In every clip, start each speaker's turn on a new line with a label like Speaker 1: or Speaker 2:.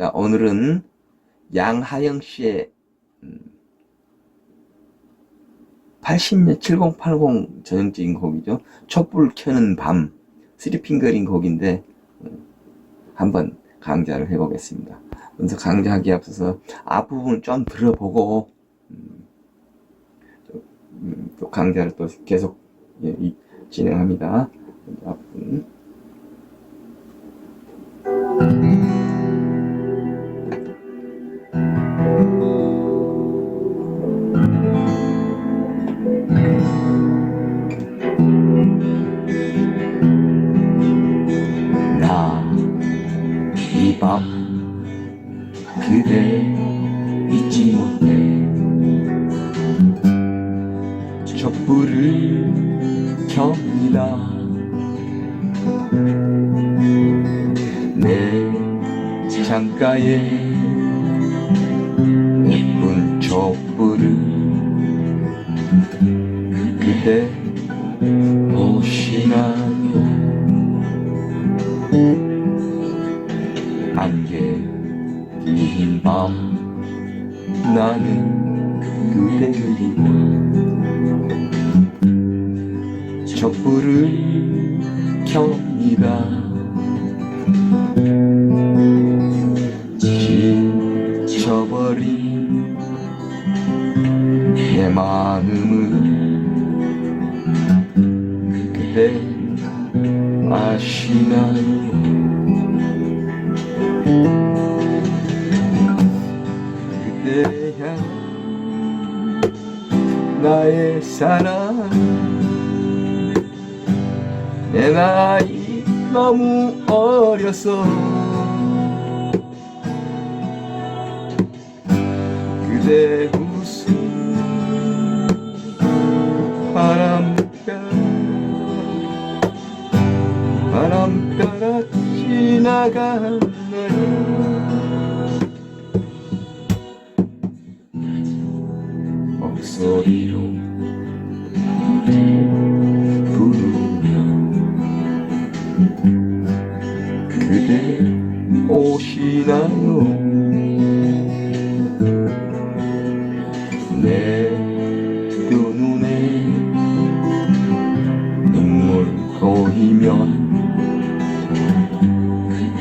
Speaker 1: 자, 오늘은 양하영 씨의 음, 80년 7080 전형적인 곡이죠. 촛불 켜는 밤 스리핑거린 곡인데 음, 한번 강좌를 해보겠습니다. 먼저 강좌하기 앞서서 앞부분을 좀 들어보고 음, 또, 음, 또 강좌를 또 계속 예, 이- 진행합니다. 그대 잊지 못해. 촛불을 켭니다. 내 창가에 예쁜 촛불을 그대 보시나요 밤. 나는 그대 그리고 촛불을 켭니다 지쳐버린 내 마음을 그대 아시나 사랑 내 나이 너무 어려서 그대 웃음 바람별 바람벼락 지나가네. 목소리 고이면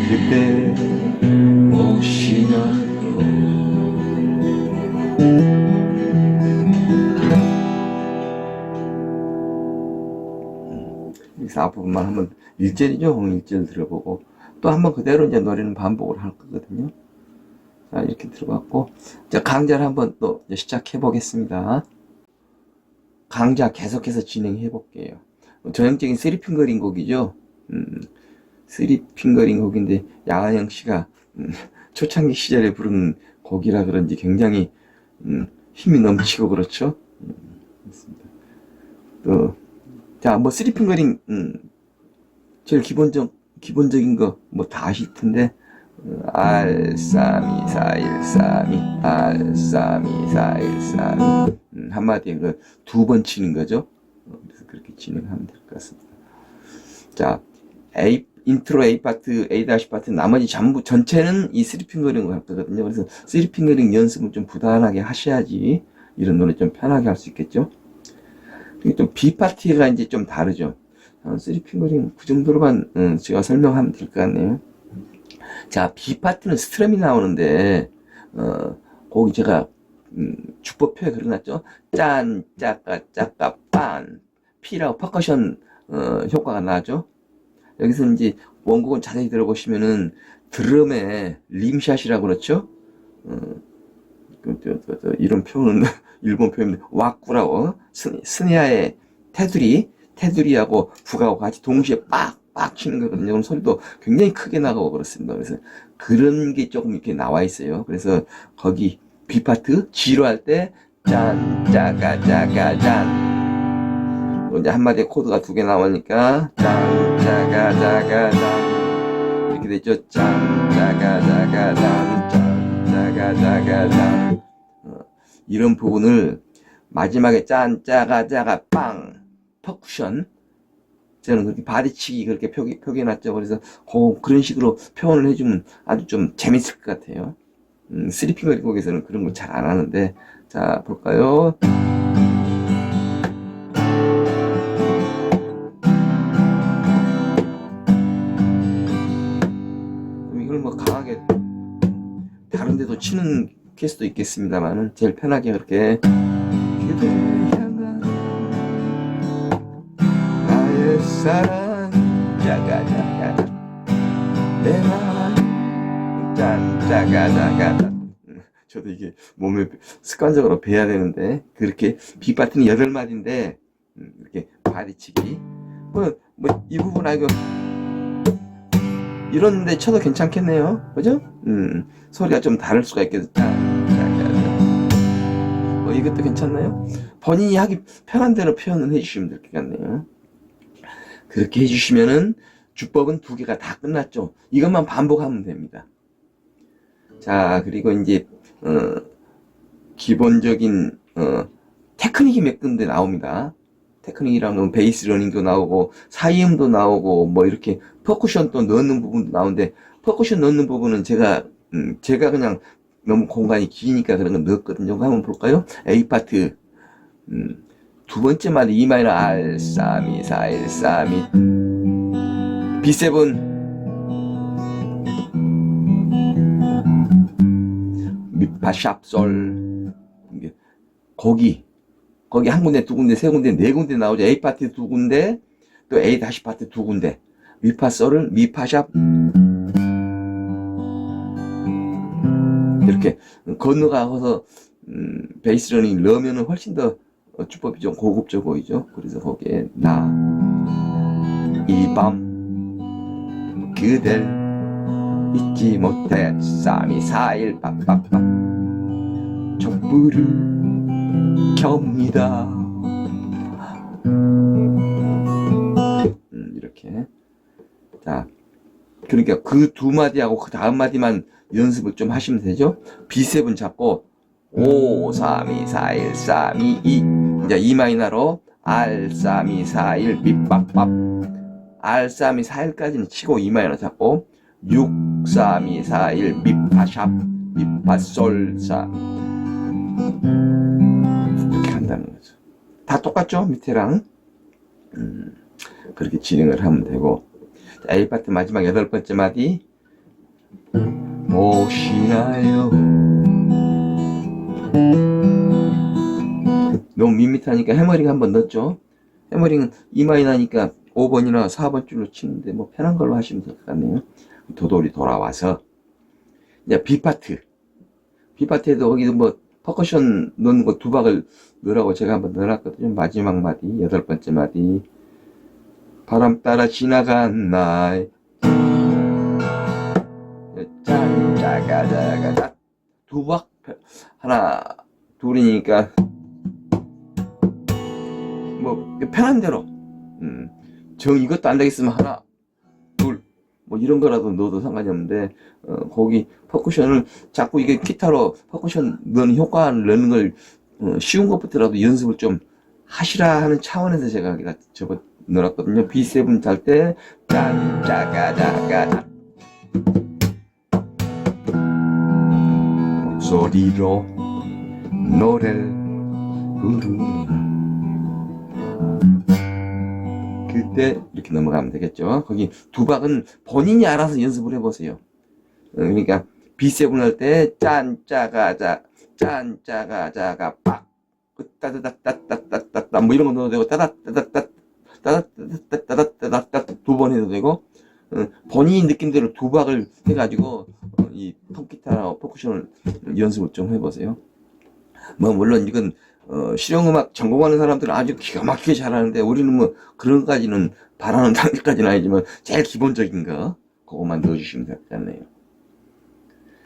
Speaker 1: 그대 오시나요 여기서 앞부분만 한번 1절이죠. 1절 들어보고 또 한번 그대로 이제 노래는 반복을 할 거거든요. 자, 이렇게 들어봤고 자, 강좌를 한번 또 시작해 보겠습니다. 강좌 계속해서 진행해 볼게요. 전형적인 쓰리핑거린 곡이죠. 음, 쓰리핑거린 곡인데 양한영 씨가 음, 초창기 시절에 부른 곡이라 그런지 굉장히 음, 힘이 넘치고 그렇죠. 음. 또 자, 뭐 쓰리핑거링 음, 제일 기본적 기본적인 거 뭐 다 아실 텐데 어, 알삼이 사일삼이 음, 한마디에 그 두 번 치는 거죠. 어, 그래서 그렇게 진행하면 될 것 같습니다. 자, A 인트로 A 파트, A 다시 파트 나머지 전부 전체는 이 쓰리핑거링으로 할 거거든요. 그래서 쓰리핑거링 연습을 좀 부단하게 하셔야지 이런 노래 좀 편하게 할 수 있겠죠. 그리고 또 B 파트가 이제 좀 다르죠. 어, 쓰리핑거링 그 정도로만 음, 제가 설명하면 될 것 같네요. 자, B 파트는 스트럼이 나오는데 어, 거기 제가 음, 주법표에 그려놨죠. 짠, 짜까, 짜까, 빤, P라고 퍼커션 어, 효과가 나죠. 여기서 이제 원곡은 자세히 들어보시면은 드럼의 림샷이라고 그렇죠. 어, 그, 저, 이런 표현은 일본 표현인데 왁구라고 스, 스네아의 테두리 테두리하고 북하고 같이 동시에 빡빡 치는 거거든요. 그럼 소리도 굉장히 크게 나가고 그렇습니다. 그래서 그런 게 조금 이렇게 나와 있어요. 그래서 거기 B 파트 G로 할 때 짠, 짜가, 짜가, 짠. 이제 한마디에 코드가 두 개 나오니까 짠, 짜가, 짜가, 짠. 이렇게 되죠. 짠, 짜가, 짜가, 짠, 짠, 짜가, 짜가, 짠. 어, 이런 부분을 마지막에 짠, 짜가, 짜가, 빵. 퍼쿠션 저는 그렇게 바리치기 그렇게 표기, 표기해놨죠. 그래서 어, 그런 식으로 표현을 해주면 아주 좀 재밌을 것 같아요. 음, 쓰리핑거 곡에서는 그런 걸 잘 안 하는데 자 볼까요? 이걸 뭐 강하게 다른 데도 치는 케이스도 있겠습니다만은 제일 편하게 그렇게 사랑. 짜가자가 내 마음 짠 짜가자가. 음, 저도 이게 몸에 습관적으로 배야 되는데 그렇게 빗바트는 여덟 마디인데 음, 이렇게 바리치기. 뭐 뭐 이 부분 아이고. 이런데 쳐도 괜찮겠네요. 그죠? 음 소리가 좀 다를 수가 있겠다 어, 이것도 괜찮나요? 본인이 하기 편한 대로 표현을 해주시면 될 것 같네요. 그렇게 해주시면은 주법은 두 개가 다 끝났죠. 이것만 반복하면 됩니다 자 그리고 이제 어, 기본적인 어, 테크닉이 몇 군데 나옵니다 테크닉이라는 건 베이스 러닝도 나오고 사이음도 나오고 뭐 이렇게 퍼쿠션 또 넣는 부분도 나오는데 퍼쿠션 넣는 부분은 제가 음, 제가 그냥 너무 공간이 기니까 그런 거 넣었거든요. 한번 볼까요? A 파트 음, 두 번째 마디 E 마이너 R 3 2 4 1 3 2 B7 미파 샵솔 이게 거기 거기 한 군데 두 군데 세 군데 네 군데 나오죠. A 파트 두 군데 또 A 다시 파트 두 군데. 미파솔을 미파샵. 이렇게 건너가서 음, 베이스 러닝 넣으면 훨씬 더 어, 주법이 좀 고급져 보이죠. 그래서 거기에 나 이 밤 그댈 잊지 못해 3, 2, 4, 1 빡빡빡. 촛불을 켭니다. 음, 이렇게. 자 그러니까 그 두 마디하고 그 다음 마디만 연습을 좀 하시면 되죠? B7 잡고 5, 3, 2, 4, 1, 3, 2, 2 이제 E 마이너로 R, 3, 2, 4, 1 삐빡빡. R, 3, 2, 4, 1까지는 치고 E 마이너 잡고 6, 3, 2, 4, 1 미파샵 미파솔 4 이렇게 한다는 거죠. 다 똑같죠? 밑에랑? 음, 그렇게 진행을 하면 되고. 자, A 파트 마지막 여덟 번째 마디. 모시나요? 너무 밋밋하니까 해머링 한번 넣었죠? 해머링은 이마이 나니까 5번이나 4번 줄로 치는데 뭐 편한 걸로 하시면 될 것 같네요 도돌이 돌아와서 이제 B 파트 B 파트에도 거기도 뭐 퍼커션 넣는 거 두 박을 넣으라고 제가 한번 넣어놨거든요. 마지막 마디 여덟 번째 마디. 바람 따라 지나간 날. 짠, 짜가, 짜가, 짜. 두 박, 하나, 둘이니까, 뭐, 편한 대로, 음, 정 이것도 안 되겠으면 하나, 둘, 뭐 이런 거라도 넣어도 상관이 없는데, 어, 거기 퍼쿠션을 자꾸 이게 기타로 퍼쿠션 넣는 효과를 넣는 걸, 어, 쉬운 것부터라도 연습을 좀 하시라 하는 차원에서 제가 접어 넣었거든요. B7 잘 때, 짠, 짜가, 짜가, 짜. 목소리로 노래를 부르는 그때 이렇게 넘어가면 되겠죠. 거기 두 박은 본인이 알아서 연습을 해보세요. 어, 그러니까 B7 할 때 짠 짜가 자, 짠 짜가 자가 빡 따다다다다다다다 뭐 이런 거 넣어도 되고 따다다다다 따다다다다다다 두번 해도 되고 어, 본인이 느낌대로 두 박을 해가지고 어, 이 통기타나 퍼쿠션을 연습을 좀 해보세요. 뭐 물론 이건 어, 실용음악 전공하는 사람들은 아주 기가 막히게 잘하는데 우리는 뭐 그런 것까지는 바라는 단계까지는 아니지만 제일 기본적인 거 그것만 넣어주시면 될것 같네요.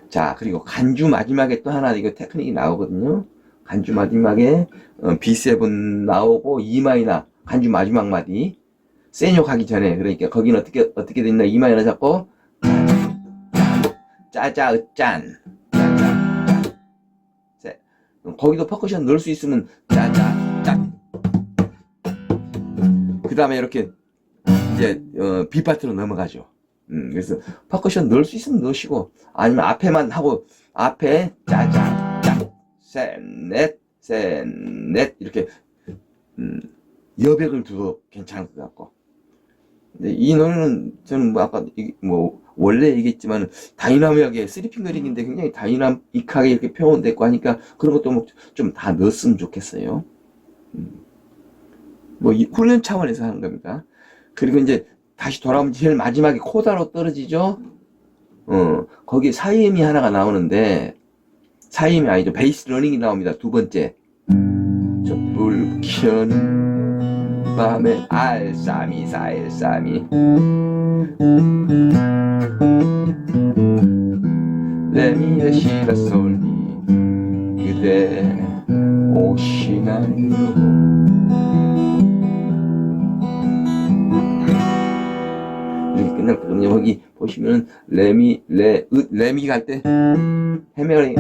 Speaker 1: 자 그리고 간주 마지막에 또 하나 이거 테크닉이 나오거든요. 간주 마지막에 어, B7 나오고 E 마이너 간주 마지막 마디 세뇨 가기 전에 그러니까 거기는 어떻게 어떻게 됐나 E 마이너 잡고 짜자 으짠 거기도 퍼커션 넣을 수 있으면 짜자 짠그 다음에 이렇게 이제 어, B 파트로 넘어가죠. 음, 그래서 퍼커션 넣을 수 있으면 넣으시고 아니면 앞에만 하고 앞에 짜잔 짠셋넷 셋 넷 이렇게 음, 여백을 두도 괜찮을 것 같고. 근데 이 노래는 저는 뭐 아까 이- 뭐 원래 얘기했지만 다이나믹하게 쓰리핑거링인데 굉장히 다이나믹하게 이렇게 표현됐고 하니까 그런 것도 뭐좀다 넣었으면 좋겠어요. 음. 뭐이 훈련 차원에서 하는 겁니다. 그리고 이제 다시 돌아오면 제일 마지막에 코다로 떨어지죠. 어 거기 사이음이 하나가 나오는데 사이음이 아니죠. 베이스 러닝이 나옵니다. 두 번째. 저 불 켜는 밤에 알싸미 사일싸미. 레미레 시라 솔미 그대 오시나요 이렇게 끝났거든요. 여기 보시면은 레미 레 으, 레미 갈 때 헤메링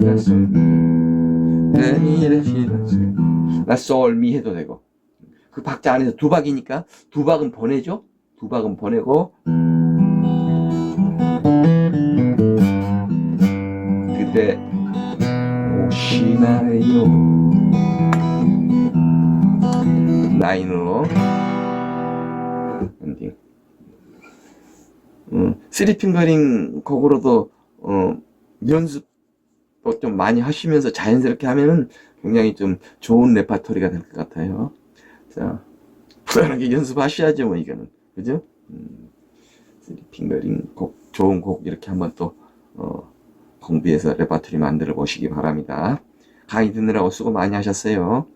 Speaker 1: 라솔미 레미 레 시라 솔미 라솔미 해도 되고. 그 박자 안에서 두 박이니까 두 박은 보내죠? 두 박은 보내고. 그대 오시나요? 나인으로 엔딩. 음, 쓰리핑거링 곡으로도 어, 연습도 좀 많이 하시면서 자연스럽게 하면은 굉장히 좀 좋은 레파토리가 될 것 같아요. 자 편하게 연습하셔야죠 뭐 이거는. 그죠? 음, 쓰리핑거링 곡 좋은 곡 이렇게 한번 또 어, 공부해서 레파토리 만들어 보시기 바랍니다. 강의 듣느라고 수고 많이 하셨어요